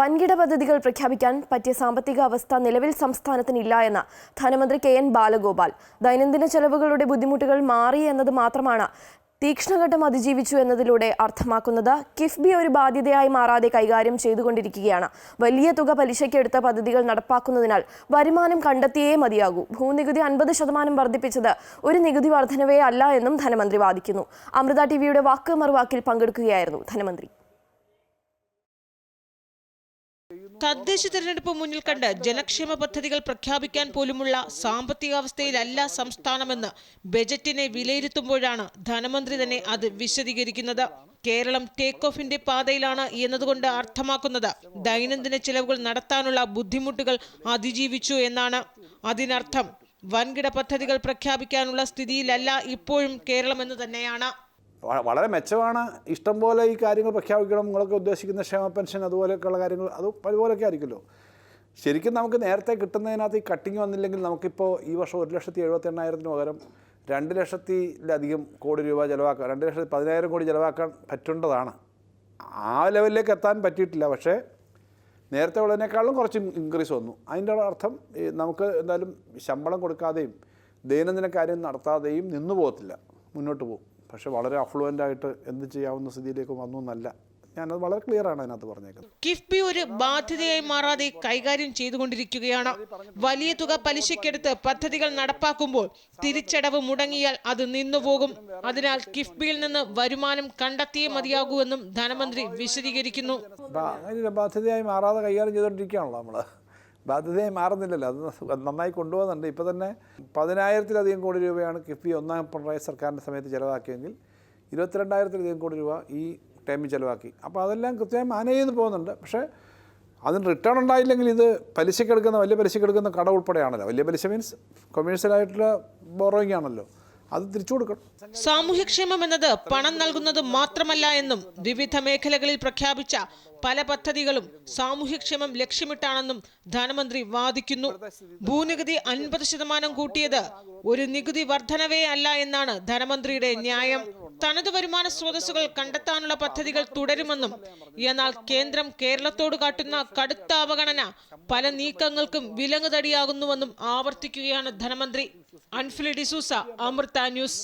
വൻകിട പദ്ധതികൾ പ്രഖ്യാപിക്കാൻ പറ്റിയ സാമ്പത്തിക അവസ്ഥ നിലവിൽ സംസ്ഥാനത്തിനില്ല എന്ന് ധനമന്ത്രി കെ എൻ ബാലഗോപാൽ. ദൈനംദിന ചെലവുകളുടെ ബുദ്ധിമുട്ടുകൾ മാറി എന്നത് മാത്രമാണ് തീക്ഷ്ണഘട്ടം അതിജീവിച്ചു എന്നതിലൂടെ അർത്ഥമാക്കുന്നത്. കിഫ്ബി ഒരു ബാധ്യതയായി മാറാതെ കൈകാര്യം ചെയ്തുകൊണ്ടിരിക്കുകയാണ്. വലിയ തുക പലിശയ്ക്കെടുത്ത പദ്ധതികൾ നടപ്പാക്കുന്നതിനാൽ വരുമാനം കണ്ടെത്തിയേ മതിയാകൂ. ഭൂനികുതി അൻപത് ശതമാനം വർദ്ധിപ്പിച്ചത് ഒരു നികുതി വർധനവേ അല്ല എന്നും ധനമന്ത്രി വാദിക്കുന്നു. അമൃത ടിവിയുടെ വാക്ക് മറുവാക്കിൽ പങ്കെടുക്കുകയായിരുന്നു ധനമന്ത്രി. തദ്ദേശ തെരഞ്ഞെടുപ്പ് മുന്നിൽ കണ്ട് ജനക്ഷേമ പദ്ധതികൾ പ്രഖ്യാപിക്കാൻ പോലുമുള്ള സാമ്പത്തികാവസ്ഥയിലല്ല സംസ്ഥാനമെന്ന് ബജറ്റിനെ വിലയിരുത്തുമ്പോഴാണ് ധനമന്ത്രി തന്നെ അത് വിശദീകരിക്കുന്നത്. കേരളം ടേക്ക് ഓഫിന്റെ പാതയിലാണ് എന്നതുകൊണ്ട് അർത്ഥമാക്കുന്നത് ദൈനംദിന ചിലവുകൾ നടത്താനുള്ള ബുദ്ധിമുട്ടുകൾ അതിജീവിച്ചു എന്നാണ്. അതിനർത്ഥം വൻകിട പദ്ധതികൾ പ്രഖ്യാപിക്കാനുള്ള സ്ഥിതിയിലല്ല ഇപ്പോഴും കേരളം എന്ന് തന്നെയാണ്. വളരെ മെച്ചമാണ് ഇഷ്ടം പോലെ ഈ കാര്യങ്ങൾ പ്രഖ്യാപിക്കണം നിങ്ങളൊക്കെ ഉദ്ദേശിക്കുന്ന ക്ഷേമ പെൻഷൻ അതുപോലെയൊക്കെയുള്ള കാര്യങ്ങൾ അത് പലപോലെയൊക്കെ ആയിരിക്കുമല്ലോ. ശരിക്കും നമുക്ക് നേരത്തെ കിട്ടുന്നതിനകത്ത് ഈ കട്ടിങ് വന്നില്ലെങ്കിൽ നമുക്കിപ്പോൾ ഈ വർഷം ഒരു ലക്ഷത്തി എഴുപത്തി എണ്ണായിരത്തിന് പകരം രണ്ട് ലക്ഷത്തിലധികം കോടി രൂപ ചിലവാക്കാൻ രണ്ട് ലക്ഷത്തി പതിനായിരം കോടി ചിലവാക്കാൻ പറ്റേണ്ടതാണ്. ആ ലെവലിലേക്ക് എത്താൻ പറ്റിയിട്ടില്ല. പക്ഷേ നേരത്തെ ഉള്ളതിനേക്കാളും കുറച്ച് ഇൻക്രീസ് വന്നു. അതിന്റെ അർത്ഥം നമുക്ക് എന്തായാലും ശമ്പളം കൊടുക്കാതെയും ദൈനംദിന കാര്യം നടത്താതെയും നിന്നു പോകത്തില്ല. മുന്നോട്ട് പോകും. പക്ഷേ വളരെ അഫ്ലുവന്റ് ആയിട്ട് എന്ത് ചെയ്യാവുന്ന സ്ഥിതിയിലേക്ക് വന്നു എന്നല്ല. ഞാനത് വളരെ ക്ലിയർ ആണ് അതിനകത്ത് പറഞ്ഞേക്കുന്നത്. കിഫ്ബി ഒരു ബാധ്യതയായി മാറാതെ കൈകാര്യം ചെയ്തുകൊണ്ടിരിക്കുകയാണ്. വലിയ തുക പലിശയ്ക്കെടുത്ത് പദ്ധതികൾ നടപ്പാക്കുമ്പോൾ തിരിച്ചടവ് മുടങ്ങിയാൽ അത് നിന്നുപോകും. അതിനാൽ കിഫ്ബിയിൽ നിന്ന് വരുമാനം കണ്ടെത്തിയേ മതിയാകൂ എന്നും ധനമന്ത്രി വിശദീകരിക്കുന്നു. ബാധ്യതയായി മാറാതെ കൈകാര്യം ചെയ്തുകൊണ്ടിരിക്കുകയാണല്ലോ നമ്മൾ ബാധ്യതയായി മാറുന്നില്ലല്ലോ. അത് നന്നായി കൊണ്ടുപോകുന്നുണ്ട്. ഇപ്പോൾ തന്നെ പതിനായിരത്തിലധികം കോടി രൂപയാണ് കിഫ്ബി ഒന്നാം പിണറായി സർക്കാരിന്റെ സമയത്ത് ചിലവാക്കിയെങ്കിൽ ഇരുപത്തിരണ്ടായിരത്തിലധികം കോടി രൂപ ഈ ടൈമിൽ ചിലവാക്കി. അപ്പോൾ അതെല്ലാം കൃത്യമായി മാനേജ് ചെയ്ത് പോകുന്നുണ്ട്. പക്ഷേ അതിന് റിട്ടേൺ ഉണ്ടായില്ലെങ്കിൽ ഇത് പലിശക്കെടുക്കുന്ന വലിയ പലിശക്കെടുക്കുന്ന കട ഉൾപ്പെടെയാണല്ലോ. വലിയ പലിശ മീൻസ് കൊമേഴ്ഷ്യലായിട്ടുള്ള ബോറോയിങ് ആണല്ലോ. അത് തിരിച്ചു കൊടുക്കണം. സാമൂഹ്യക്ഷേമം എന്നത് പണം നൽകുന്നത് മാത്രമല്ല എന്നും വിവിധ മേഖലകളിൽ പ്രഖ്യാപിച്ച പല പദ്ധതികളും സാമൂഹ്യക്ഷേമം ലക്ഷ്യമിട്ടാണെന്നും ധനമന്ത്രി വാദിക്കുന്നു. ഭൂനികുതി അൻപത് ശതമാനം കൂട്ടിയത് ഒരു നികുതി വർധനവേ അല്ല എന്നാണ് ധനമന്ത്രിയുടെ ന്യായം. തനത് വരുമാന സ്രോതസ്സുകൾ കണ്ടെത്താനുള്ള പദ്ധതികൾ തുടരുമെന്നും എന്നാൽ കേന്ദ്രം കേരളത്തോട് കാട്ടുന്ന കടുത്ത അവഗണന പല നീക്കങ്ങൾക്കും വിലങ്ങുതടിയാകുന്നുവെന്നും ആവർത്തിക്കുകയാണ് ധനമന്ത്രി. അൻഫിലി ഡിസൂസ അമൃത ന്യൂസ്.